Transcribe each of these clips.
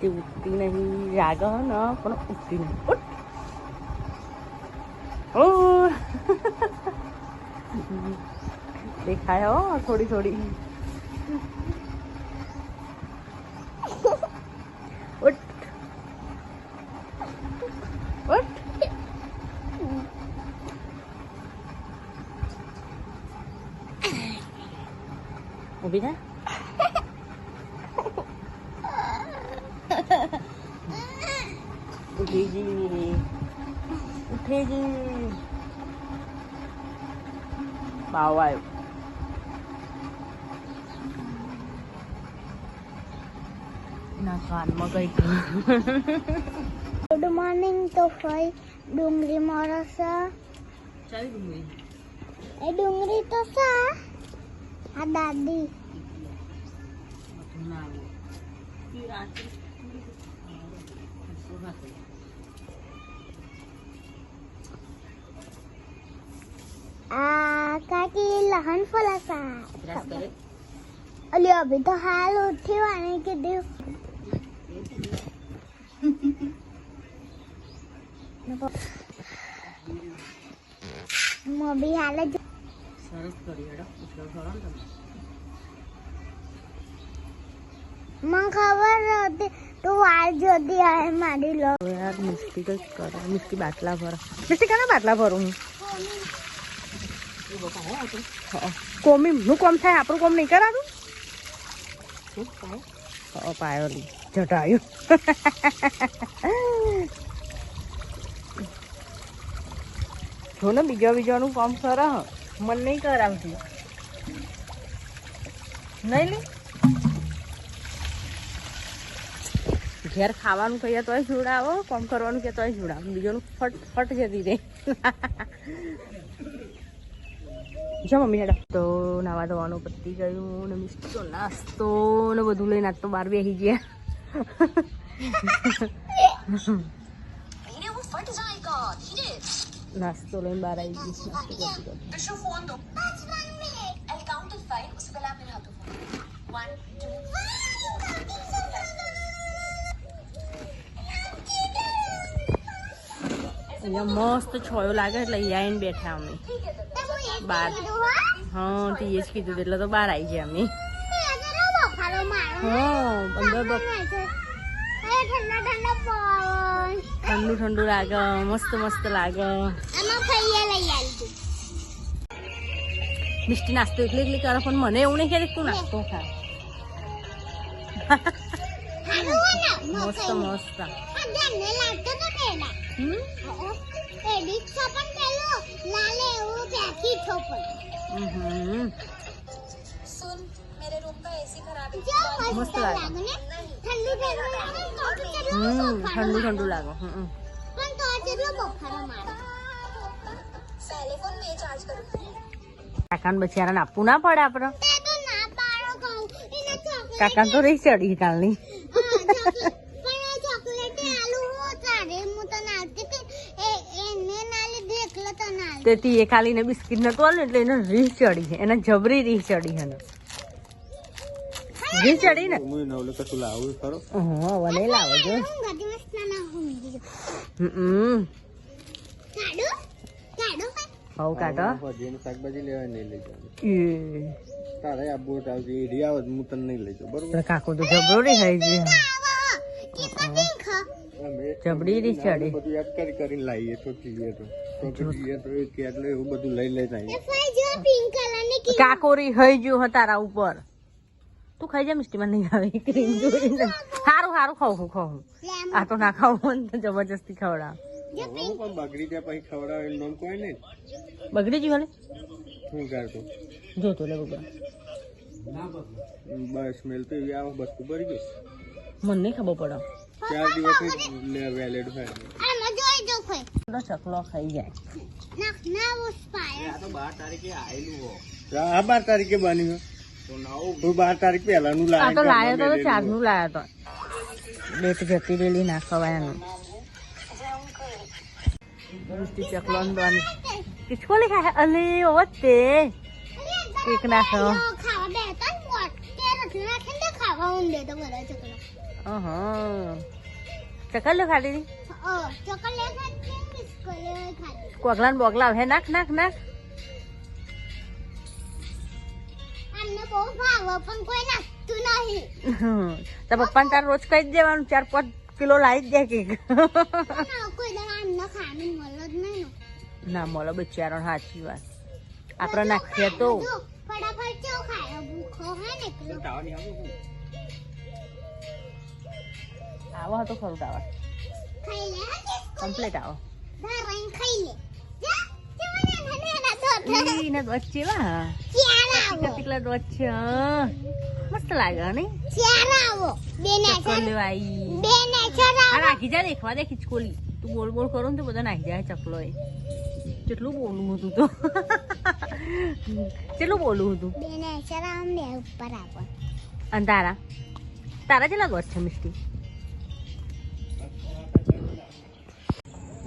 તે ઉઠતી નહીં જાગ ન પણ ઉઠતી નહીં ઉઠ ઓ દેખાય હો થોડી થોડી ઉઠ ઉઠી જ બાવ આવ્યો ના કાનમાં કઈ ગુડ મોર્નિંગ તો ફઈ ડુંગળી મારો સા. ચાલી ડુંગળી. એ ડુંગળી તો છે આ દાદી. ના રાત્રે આ કાકી લહન ફલા સા બ્રશ કરે અલી અભી તો હાલ ઉઠી વાને કીધું મોબી હાલ સરસ કરી હેડો ઉઠ્યો ખરો ને તમે મને ખબર હતી તું વાળ જોતી આવે મારી લો યાર મિસ્ટી કઈ કરે મિસ્ટી બાટલા ભરો મિસ્ટી કાના બાટલા ભરું હા. કોમી નું કોમ થાય? આપણું કોમ નહીં કરાતું? હા પાયો જટાયું. જો ને બીજા બીજાનું કામ સર હ. મન નહીં કરાવતી. નહીં લે? ઘેર ખાવાનું કહીએ તોય જોડાવો, કામ કરવાનું કે તોય જોડાવો. બીજાનું ફટ ફટ જતી રહે. જો મમ્મી હેડો તો નાવા ધોવાનું પતી ગયું ને મિસ્ટી નાસ્તો ને બધું લઈને આજ તો બહાર બેસી ગયા. નાસ્તો લઈને બહાર આવી ગઈ મસ્ત છોયો લાગે એટલે અહીંયા આવીને બેઠા અમે. બાર. હા તે જ કીધું એટલે તો બહાર આવી ગયા અમે. હા અંદર ઠંડા ઠંડા લાગે મસ્ત મસ્ત લાગે. મિષ્ટી નાસ્તો એટલે એટલે કરો પણ મને એવું નહીં કે તું નાસ્તો ખા મસ્ત મસ્ત. હમ? હમ. મસ્ત લાગે. હમ ઠંડુ ઠંડુ લાગે. હમ, હમ. કાકાને બચારાને આપવું ના પડે આપણે. કાકા તો રહી ચડી કાલની. તેથી એ ખાલી ને બિસ્કિટ નતું આલ્યું એટલે એને રીહ ચડી છે. એને જબરી રીહ ચડી એને. રીહ ચડી ને? કશું લાવું ખરો? હા વને લાવો જો. હમ હવ કાઢો. શાકભાજી લેવા નહીં લઈ તારે આ બોટ આવજે એડી હું તને નહીં લઈ જાઉં બરોબર? કાકો તો જબરો રહી છે. ગયો જબડી રી ચડી. બધું યાદ કરી કરીને લાવીએ તો જઈએ તો. તો જઈએ તો એટલે એવું બધું લઈ લઈ આવીએ કાકો રહી હઈ ગયું હે તારા ઉપર. તું ખાઈ જા મિસ્ટી માં નહીં આવે. ક્રીમ જોઈને સારું સારું ખાવ હું ખાવ આ તો ના ખાવ મને જબરજસ્તી ખવડાવ. બગડી જાય પછી ખવડાવે એનું કોઈ નહીં. બગડી ગયું જોતો લે બગડા. બસ સ્મેલ તો એવી આવે બસ બરી ગઈ મને નહીં ખબર પડે. ચાર દિવસ વેલેડ હોય નો ચકલો ખાઈ જાય. આ બાર તારીખે બન્યું હું. બાર તારીખ પહેલાનું લાવ્યો તો લાયો તો ચારનું લાયો તો. બેટ જતી રેલી ના ખવાયાનું ચકલો. કિસકો ઓ ચકલો કોગલા ને બોગલા હે નાખ નાખ નાખ. અમને બહુ ભાવે પણ કોઈ નાખતું નહીં. તો પપ્પાને તાર રોજ કહી જ દેવાનું ચાર પાંચ કિલો લાવી દે કે ના, મળે ને. ના બિચારો સાચી વાત. આપણે નાખીએ તો. ને આવો હતો ખરું બિસ્કુટ. કમ્પ્લીટ આવો. નાના વચ્ચે વા. ચાર વચ્ચે મસ્ત લાગે ચાર આવો બે ને ને નાખી જા દેખવા દે ખીચકોલી. તું બોલ બોલ કરો ને તો બધા નાખી જાય ચકલો એ કેટલું બોલવું હતું તો. કેટલું બોલવું હતું. બે ને ને ઉપર અને તારા? તારા કેટલા ગોઠ છે મિસ્ટી.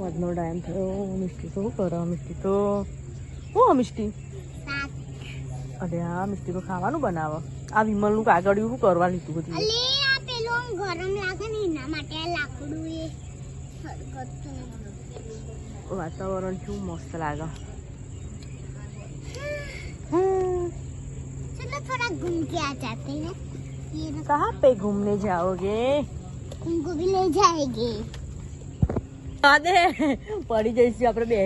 વધનો ટાઈમ થયો મિસ્ટી તો શું કરો મિસ્ટી તો હું મિસ્ટી સાત અરે આ મિસ્ટી તો ખાવાનું બનાવો આ વિમલનું કાગળિયું શું કરવા લીધું હતું અલે આ પેલો આમ ગરમ લાગે ને એના માટે આ લાકડું એ હરગતું નહીં. વાતાવરણ શું મસ્ત લાગે चलो थोड़ा घूम के आ जाते हैं ये ना कहाँ पे घूमने जाओगे उनको भी ले जाएंगे દે. પડી જઈશું આપણે બે.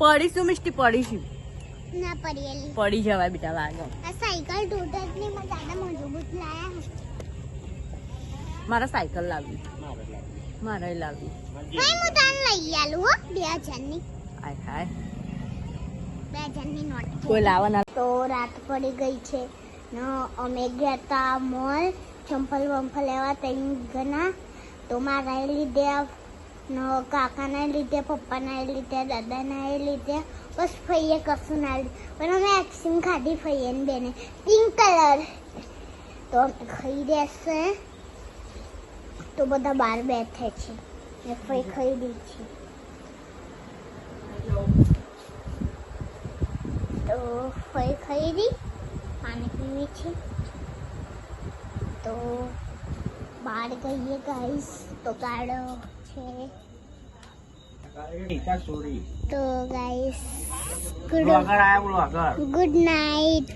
પડીશું મિસ્ટી પડીશું. ના પડીએલી પડી જવાય બેટા વાગો સાયકલ તૂટે જ નહીં દાદા મજબૂત લાયા મારા સાયકલ લાવી મારે લાવી હું તને લઈ આલું હો બે હજારની. આય હાય. બે હજારની નોટ કોઈ લાવવાના? તો રાત પડી ગઈ છે. ન અમે ગયા તા મોલ. ચંપલ વંપલ એવા તઈ ઘણા. તો મારા લીધે કાકાના લીધે, પપ્પાના લીધે, દાદાના લીધે, બસ ફઈએ કશું ના લીધું. પણ અમે આઈસ્ક્રીમ ખાધી ફઈએ ને બેને. પિંક કલર તો અમે ખાઈ દેશે. તો બધા બહાર બેઠે છે. ને ફઈ ખાઈ છે. તો ફઈ ખાઈ દી પાણી પીવી છે. તો બહાર ગઈએ ગાઈસ તો ગાડો છે. તો ગાઈસ ગુડ નાઇટ